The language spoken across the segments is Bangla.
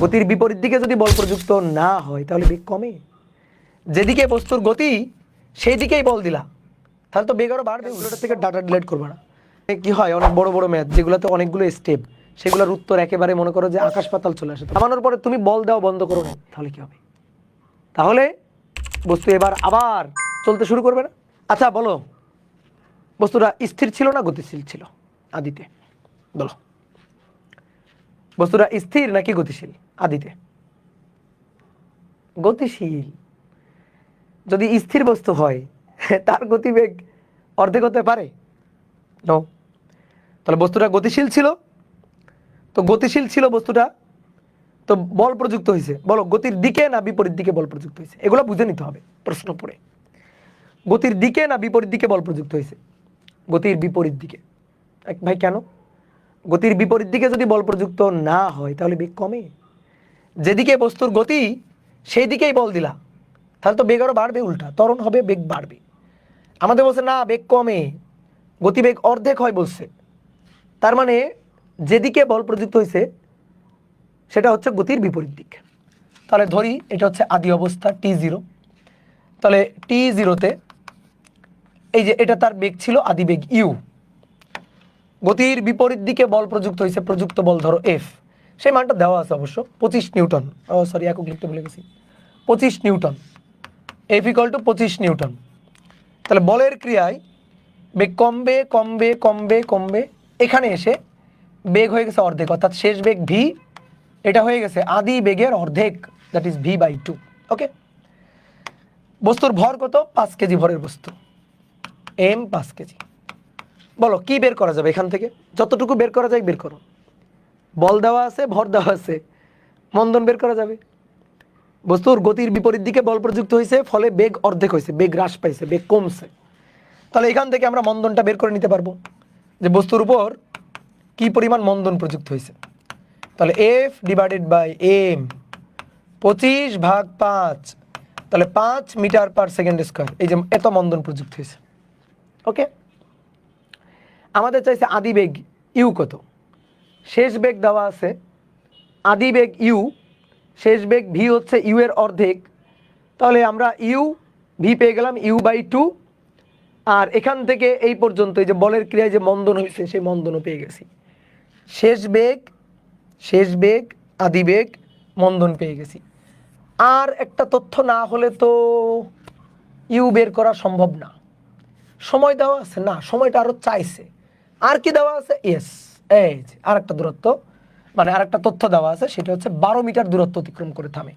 গতির বিপরীত দিকে যদি বল প্রযুক্ত না হয়, তাহলে বেগ কমে। যেদিকে বস্তুর গতি সেই দিকেই বল দিলা। তাহলে তো বেগ আরও বাড়বে ওগুলোর থেকে ডাটা ডিলেট করবে না। কি হয়, অনেক বড় বড় ম্যাথ যেগুলোতে অনেকগুলো স্টেপ সেগুলোর উত্তর একেবারে মনে করো যে আকাশ পাতাল চলে আসে। নামানোর পরে তুমি বল দেওয়া বন্ধ করো না, তাহলে কি হবে? তাহলে বস্তু এবার আবার চলতে শুরু করবে না। আচ্ছা বলো। বস্তুটা স্থির ছিল না গতিশীল ছিল? আদিতে। বলো। বস্তুটা স্থির নাকি গতিশীল? আদিতে। গতিশীল। যদি স্থির বস্তু হয়, তার গতিবেগ অর্ধেক হতে পারে? নো তাহলে বস্তুটা গতিশীল ছিল? তো গতিশীল ছিল বস্তুটা, তো বল প্রযুক্ত হয়েছে বলো, গতির দিকে না বিপরীত দিকে বল প্রযুক্ত হয়েছে এগুলো বুঝে নিতে হবে, প্রশ্ন পড়ে। গতির দিকে না বিপরীত দিকে বল প্রযুক্ত হয়েছে গতির বিপরীত দিকে। এক ভাই, কেন? গতির বিপরীত দিকে যদি বল প্রযুক্ত না হয়, তাহলে বেগ কমে? যেদিকে বস্তুর গতি সেই দিকেই বল দিলা। তাহলে তো বেগ আরও বাড়বে উল্টা, ত্বরণ হবে, বেগ বাড়বে। আমাদের বলছে, না, বেগ কমে, গতিবেগ অর্ধেক হয়, বলছে। তার মানে যেদিকে বল প্রযুক্ত হয়েছে সেটা হচ্ছে গতির বিপরীত দিক। তাহলে ধরি, এটা হচ্ছে আদি অবস্থা টি জিরো তাহলে টি জিরোতে এই যে এটা তার বেগ ছিল আদি বেগ ইউ গতির বিপরীত দিকে বল প্রযুক্ত হয়েছে প্রযুক্ত বল ধরো এফ সেই মানটা দেওয়া আছে অবশ্য, পঁচিশ নিউটন। ও সরি একক লিখতে ভুলে গেছি। পঁচিশ নিউটন। এফ ইকল টু পঁচিশ নিউটন। তাহলে বলের ক্রিয়ায় বেগ কমবে কমবে কমবে কমবে এখানে এসে বেগ হয়ে গেছে অর্ধেক, অর্থাৎ শেষ বেগ ভি এটা হয়ে গেছে আদি বেগের অর্ধেক that is V by two okay বস্তুর ভর কত? পাঁচ কেজি ভরের বস্তু। এম পাঁচ কেজি। বলো, কি বের করা যাবে এখান থেকে? যতটুকু বের করা যায় বের করো বল দেওয়া আছে, ভর দেওয়া আছে। মন্দন বের করা যাবে। বস্তুর গতির বিপরীত দিকে বল প্রযুক্ত হয়েছে, ফলে বেগ অর্ধেক হয়েছে, বেগ হ্রাস পাইছে, বেগ কমছে। তাহলে এখান থেকে আমরা মন্দনটা বের করে নিতে পারব। যে বস্তুর উপর কি পরিমাণ মন্দন প্রযুক্ত হয়েছে। তাহলে এফ ডিভাইডেড বাই এম পঁচিশ ভাগ পাঁচ, তাহলে পাঁচ মিটার পার সেকেন্ড স্কোয়ার এই যে এত মন্দন প্রযুক্ত হয়েছে। ওকে আমাদের চাইছে আদি বেগ ইউ কত? শেষ বেগ দেওয়া আছে। আদি বেগ ইউ, শেষ বেগ ভি হচ্ছে ইউ এর অর্ধেক। তাহলে আমরা ইউ, ভি পেয়ে গেলাম ইউ বাই টু। আর এখান থেকে এই পর্যন্ত এই যে বলের ক্রিয়ায় যে মন্দন হয়েছে সেই মন্দনও পেয়ে গেছি। শেষ বেগ শেষ বেগ, আদি বেগ, মন্দন পেয়ে গেছি। আর একটা তথ্য না হলে তো ইউ বের করা সম্ভব না। সময় দেওয়া আছে না, সময়টা আরও চাইছে। আর কি দেওয়া আছে? ইয়েস এই যে আর দূরত্ব মানে আর একটা তথ্য দেওয়া আছে, সেটা হচ্ছে বারো মিটার দূরত্ব অতিক্রম করে থামে।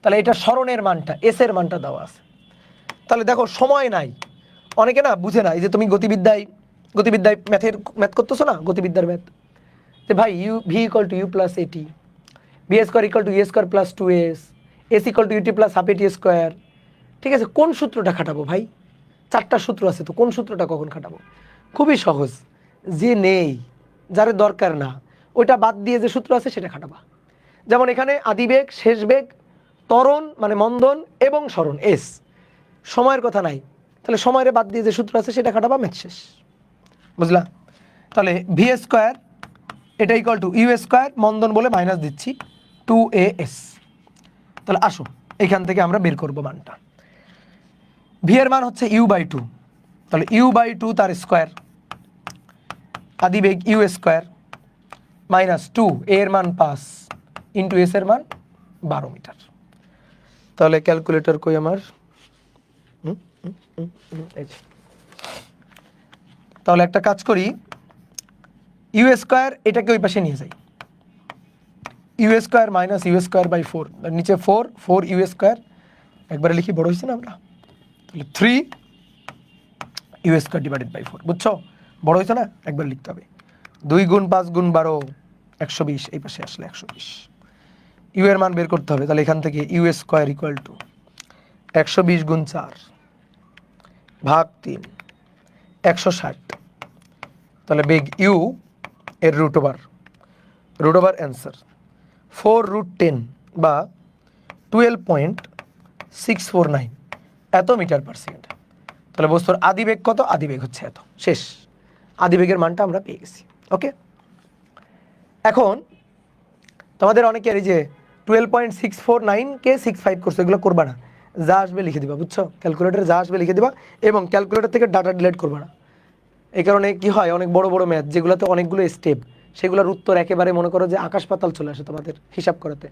তাহলে এটা স্মরণের মানটা এস এর মানটা দেওয়া আছে। তাহলে দেখো, সময় নাই। অনেকে না বুঝে না, এই যে তুমি গতিবিদ্যায় গতিবিদ্যায় ম্যাথের ম্যাথ করতেছো না? গতিবিদ্যার ম্যাথ যে ভাই U V equal to U plus A T V square equal to U square plus two S S equal to U T plus half A T square ঠিক আছে, কোন সূত্রটা খাটাবো ভাই? চারটা সূত্র আছে তো, কোন সূত্রটা কখন খাটাবো? খুবই সহজ। যে নেই যার দরকার না, ওইটা বাদ দিয়ে যে সূত্র আছে সেটা খাটাবা। যেমন এখানে আদিবেগ শেষ বেগ ত্বরণ মানে মন্দন এবং স্মরণ এস। সময়ের কথা নাই। তাহলে সময়ের বাদ দিয়ে যে সূত্র আছে সেটা খাটাবা ম্যাথ শেষ। বুঝলা? তাহলে ভি স্কোয়ার, এটা ইকাল টু ইউ স্কোয়ার, মন্দন বলে মাইনাস দিচ্ছি টু এ এস তাহলে আসো, এখান থেকে আমরা বের করব মানটা। ভি এর মান হচ্ছে ইউ বাই টু। তাহলে ইউ বাই টু তার স্কোয়ার। আদি বেগ ইউ স্কোয়ার মাইনাস টু এর মান পাঁচ ইন্টু এস এর মান বারো মিটার। তাহলে ক্যালকুলেটর কই আমার? তাহলে একটা কাজ করি, ইউ স্কোয়ার এটাকে ওই পাশে নিয়ে যাই। U square minus u square by four নিচে ফোর ফোর ইউ স্কোয়ার, একবারে লিখি বড় হয়েছে না আমরা? তাহলে three u square divided by four, বুঝছ? বড় হয়েছে না? একবার লিখতে হবে। দুই গুণ পাঁচ গুণ বারো, একশো বিশ, এই পাশে আসলে একশো বিশ। ইউ এর মান বের করতে হবে, তাহলে এখান থেকে ইউ স্কোয়ার ইকুয়াল টু একশো বিশ গুণ চার ভাগ তিন, একশো ষাট। তাহলে বেগ ইউ এর root over root over answer four root ten বা twelve point six four nine এত মিটার পার সেকেন্ড তাহলে বস্তুর আদিবেগ কত? আদিবেগ হচ্ছে এত। শেষ। আদিবেগের মানটা আমরা পেয়ে গেছি ওকে এখন তোমাদের অনেকের এই যে twelve point six four nine কে সিক্স ফাইভ করছ, এগুলো করবা না। যা আসবে লিখে দিবা, বুঝছ? ক্যালকুলেটারে যা আসবে লিখে দিবা এবং ক্যালকুলেটর থেকে ডাটা ডিলেট করবা না। এই কারণে কি হয়, অনেক বড় বড় ম্যাথ যেগুলোতে অনেকগুলো স্টেপ সেগুলোর উত্তর একেবারে মনে করো যে আকাশ পাতাল চলে আসে তোমাদের হিসাব করাতে।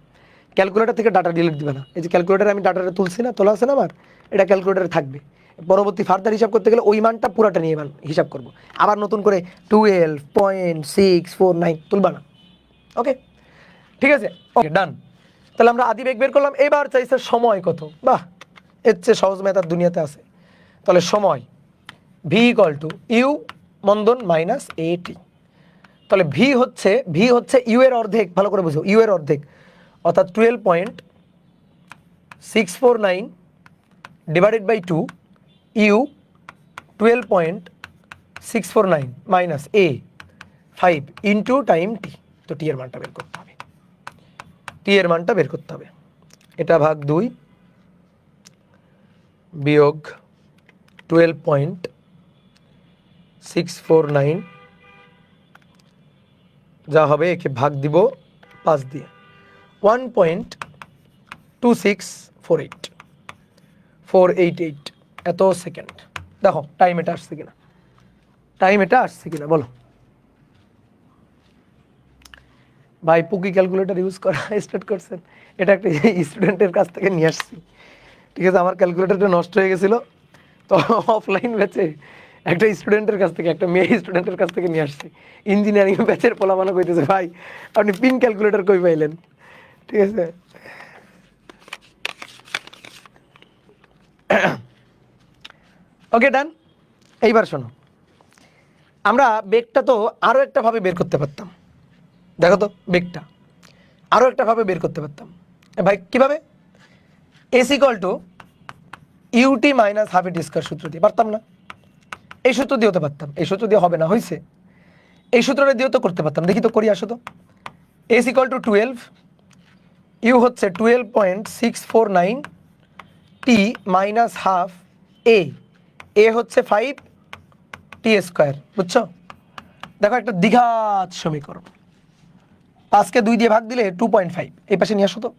ক্যালকুলেটার থেকে ডাটা ডিলিট দিবে না। এই যে ক্যালকুলেটারে আমি ডাটাটা তুলছি না, তোলা আছে না আমার? এটা ক্যালকুলেটারে থাকবে। পরবর্তী ফার্দার হিসাব করতে গেলে ওই মানটা পুরাটা নিয়ে মান হিসাব করব। আবার নতুন করে twelve point six four nine তুলবা না। ওকে ঠিক আছে? ওকে ডান তাহলে আমরা আদি বেগ বের করলাম। এবার চাইছে সময় কত? বাহ! এর চেয়ে সহজ ম্যাথ দুনিয়াতে আছে। তাহলে সময় ভি ইকল টু ইউ মন্দন মাইনাস এ টি তাহলে ভি হচ্ছে ভি হচ্ছে ইউ এর অর্ধেক, ভালো করে বুঝো ইউ এর অর্ধেক। অর্থাৎ twelve point six four nine divided by two u twelve point six four nine minus a five into time t. তো টি এর মানটা বের করতে হবে। টি এর মানটা বের করতে হবে। এটা ভাগ দুই বিয়োগ twelve point six four nine. যা হবে একে ভাগ দিব পাঁচ দিয়ে। One point two six four eight. Four eight eight. এত সেকেন্ড দেখো টাইম এটা আসছে কিনা। টাইম এটা আসছে কিনা, বলো। ভাই পুকি ক্যালকুলেটর ইউজ করা স্টার্ট করছেন। এটা একটা স্টুডেন্টের কাছ থেকে নিয়ে আসছি। ঠিক আছে, আমার ক্যালকুলেটরটা নষ্ট হয়ে গেছিল। তো অফলাইন ব্যাচে একটা স্টুডেন্টের কাছ থেকে, একটা মেয়ে স্টুডেন্টের কাছ থেকে নিয়ে আসছি। ইঞ্জিনিয়ারিং ব্যাচের পোলামানো কইতেছে, ভাই, আপনি পিন ক্যালকুলেটর কই পাইলেন? ঠিক আছে? ওকে ডান এইবার শোনো। আমরা বেগটা তো আরও একটা ভাবে বের করতে পারতাম। দেখো তো, বেগটা। আরও একটা ভাবে বের করতে পারতাম। ভাই, কীভাবে? S equal to ut minus half at square সূত্র দিয়ে। পারতাম না। এই সূত্র দিয়ে হতে পারতাম। এই সূত্র দিয়ে হবে না হয়েছে এই সূত্রটা দিয়েও তো করতে পারতাম। দেখি তো, করি, আসো তো। S equal to twelve u হচ্ছে twelve point six four nine t minus half a a হচ্ছে ফাইভ টি স্কোয়ার বুঝছ? দেখো একটা দ্বিঘাত সমীকরণ। পাঁচকে দুই দিয়ে ভাগ দিলে টু পয়েন্ট ফাইভ এই পাশে নিয়ে আসো তো।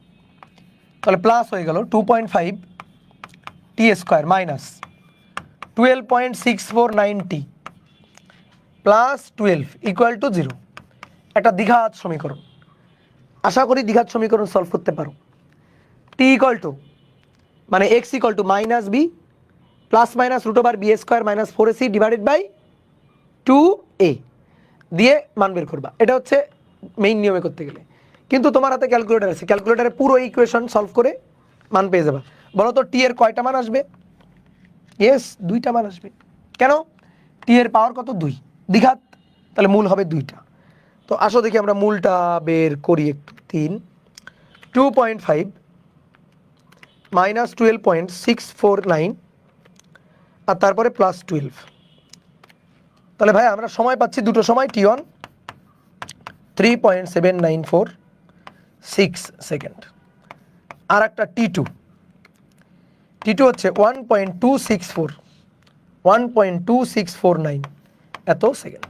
তাহলে প্লাস হয়ে গেল two point five t square minus twelve point six four nine t plus twelve equal to zero একটা দ্বিঘাত সমীকরণ। আশা করি দ্বিঘাত সমীকরণ সলভ করতে পারো। টি ইকুয়াল টু মানে x equal to minus b plus minus root over b square minus four ac divided by two a দিয়ে মান বের করবা। এটা হচ্ছে মেইন নিয়মে করতে গেলে। কিন্তু তোমার হাতে ক্যালকুলেটার আছে। ক্যালকুলেটারে পুরো ইকুয়েশন সলভ করে মান পেয়ে যাবা। বলো তো টি এর কয়টা মান আসবে? ইয়েস দুইটা মান আসবে। কেন? টি এর পাওয়ার কত? দুই। দ্বিঘাত, তাহলে মূল হবে দুইটা। তো আসো দেখি আমরা মূলটা বের করি একটু। তিন two point five minus twelve point six four nine আর তারপরে প্লাস টুয়েলভ তাহলে ভাই, আমরা সময় পাচ্ছি দুটো সময় t one three point seven nine four six second আর একটা টি টু টি টু হচ্ছে one point two six four one point two six four nine এত সেকেন্ড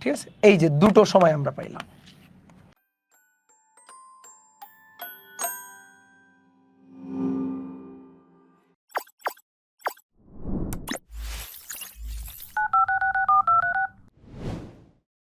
ঠিক আছে? এই যে দুটো সময় আমরা পাইলাম।